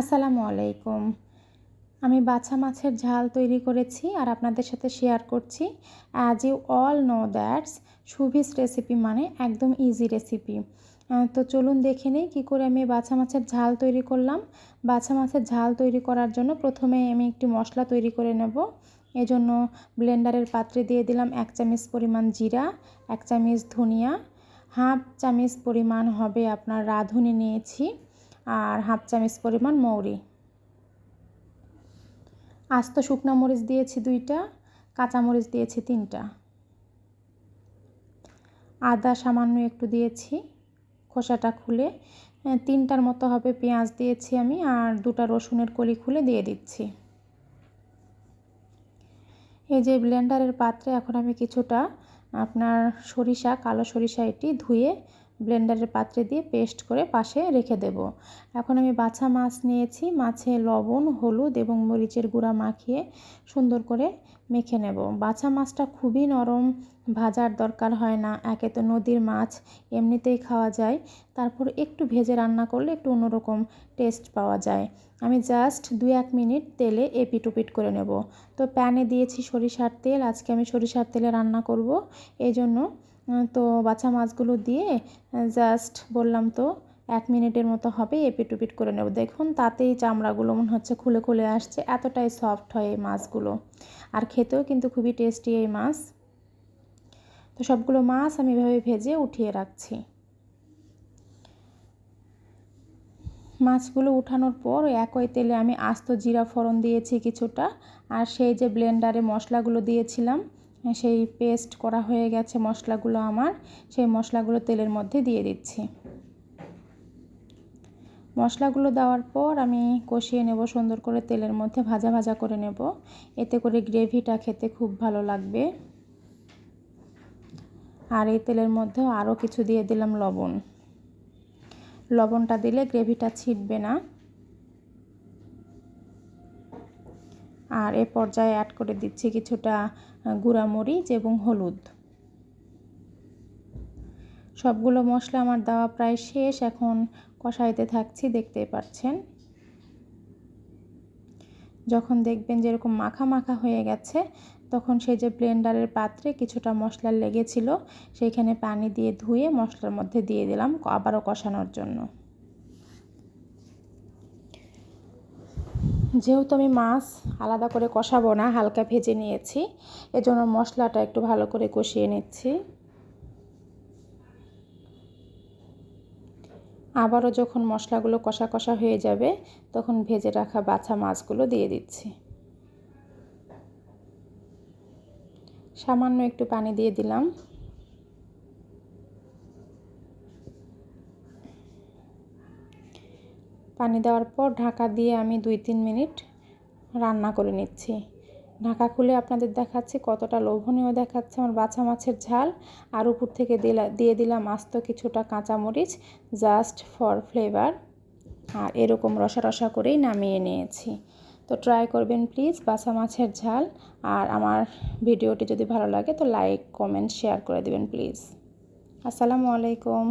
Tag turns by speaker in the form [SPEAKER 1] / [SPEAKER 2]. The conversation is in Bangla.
[SPEAKER 1] আসসালামু আলাইকুম। আমি বাছা মাছের ঝাল তৈরি করেছি আর আপনাদের সাথে শেয়ার করছি। As you all know that's সুভিস recipe মানে একদম ইজি রেসিপি তো চলুন দেখে নিই কী করে আমি বাছা মাছের ঝাল তৈরি করলাম। বাছা মাছের ঝাল তৈরি করার জন্য প্রথমে আমি একটি মশলা তৈরি করে নেব। এজন্য ব্লেন্ডারের পাত্রে দিয়ে দিলাম এক চামচ পরিমাণ জিরা, এক চামচ ধনিয়া, হাফ চামচ পরিমাণ হবে আপনার রাঁধুনি নিয়েছি। আর হাফ চামচ পরিমাণ মৌরি। আস্ত শুকনো মরিচ দিয়েছি দুইটা, কাঁচা মরিচ দিয়েছি তিনটা। আদা সামান্য একটু দিয়েছি, খোসাটা খুলে। তিনটার মতো হবে পেঁয়াজ দিয়েছি আমি আর দুটা রসুনের কলি খুলে দিয়ে দিচ্ছি। এই যে ব্লেন্ডারের পাত্রে এখন আমি কিছুটা আপনার সরিষা, কালো সরিষা এটি ধুয়ে ব্লেন্ডারের পাত্রে দিয়ে পেস্ট করে পাশে রেখে দেব। এখন আমি বাছা মাছ নিয়েছি। মাছে লবণ, হলুদ এবং মরিচের গুঁড়া মাখিয়ে সুন্দর করে মেখে নেব। বাছা মাছটা খুবই নরম, ভাজার দরকার হয় না। একে তো নদীর মাছ, এমনিতেই খাওয়া যায়। তারপর একটু ভেজে রান্না করলে একটু অন্যরকম টেস্ট পাওয়া যায়। আমি জাস্ট দু এক মিনিট তেলে এপিট উপিট করে নেব। তো প্যানে দিয়েছি সরিষার তেল। আজকে আমি সরিষার তেলে রান্না করব। এই জন্য তো বাছা মাছগুলো দিয়ে জাস্ট বললাম তো, এক মিনিটের মতো হবে, এপিট উপিট করে নেব। দেখুন, তাতেই চামড়াগুলো মনে হচ্ছে খুলে খুলে আসছে, এতটাই সফট হয় এই মাছগুলো। আর খেতেও কিন্তু খুবই টেস্টি এই মাছ। তো সবগুলো মাছ আমি এভাবে ভেজে উঠিয়ে রাখছি। মাছগুলো উঠানোর পর একই তেলে আমি আস্ত জিরা ফোড়ন দিয়েছি কিছুটা, আর সেই যে ব্লেন্ডারে মশলাগুলো দিয়েছিলাম সেই পেস্ট করা হয়ে গেছে মশলাগুলো আমার। সেই মশলাগুলো তেলের মধ্যে দিয়ে দিচ্ছি। মশলাগুলো দেওয়ার পর আমি কষিয়ে নেব, সুন্দর করে তেলের মধ্যে ভাজা ভাজা করে নেব। এতে করে গ্রেভিটা খেতে খুব ভালো লাগবে। আর এই তেলের মধ্যে আরও কিছু দিয়ে দিলাম লবণ। লবণটা দিলে গ্রেভিটা ছিটবে না। আর এ পর্যায়ে অ্যাড করে দিচ্ছি কিছুটা মরিচ এবং হলুদ। সবগুলো মশলা আমার দেওয়া প্রায় শেষ, এখন কষাইতে থাকছি, দেখতেই পাচ্ছেন। যখন দেখবেন যেরকম মাখা মাখা হয়ে গেছে, তখন সেই যে ব্লেন্ডারের পাত্রে কিছুটা মশলা লেগেছিল, সেইখানে পানি দিয়ে ধুয়ে মশলার মধ্যে দিয়ে দিলাম, আবারও কষানোর জন্য। যেহেতু আমি মাছ আলাদা করে কষাবো না, হালকা ভেজে নিয়েছি। এজন্য মশলাটা একটু ভালো করে কষিয়ে নিচ্ছি। আবারও যখন মশলাগুলো কষা কষা হয়ে যাবে, তখন ভেজে রাখা বাছা মাছগুলো দিয়ে দিচ্ছি। সামান্য একটু পানি দিয়ে দিলাম। পানি দেওয়ার পর ঢাকা দিয়ে আমি দুই তিন মিনিট রান্না করে নিচ্ছি। ঢাকা খুলে আপনাদের দেখাচ্ছি কতটা লোভনীয় দেখাচ্ছে আমার বাছা মাছের ঝাল। আর উপর থেকে দিলা, দিয়ে দিলাম আস্ত কিছুটা কাঁচামরিচ জাস্ট ফর ফ্লেভার। আর এরকম রসা রসা করেই নামিয়ে নিয়েছি। তো ট্রাই করবেন প্লিজ বাসা মাছের ঝাল। আর আমার ভিডিওটি যদি ভালো লাগে তো লাইক, কমেন্ট, শেয়ার করে দেবেন প্লিজ। আসসালামু আলাইকুম।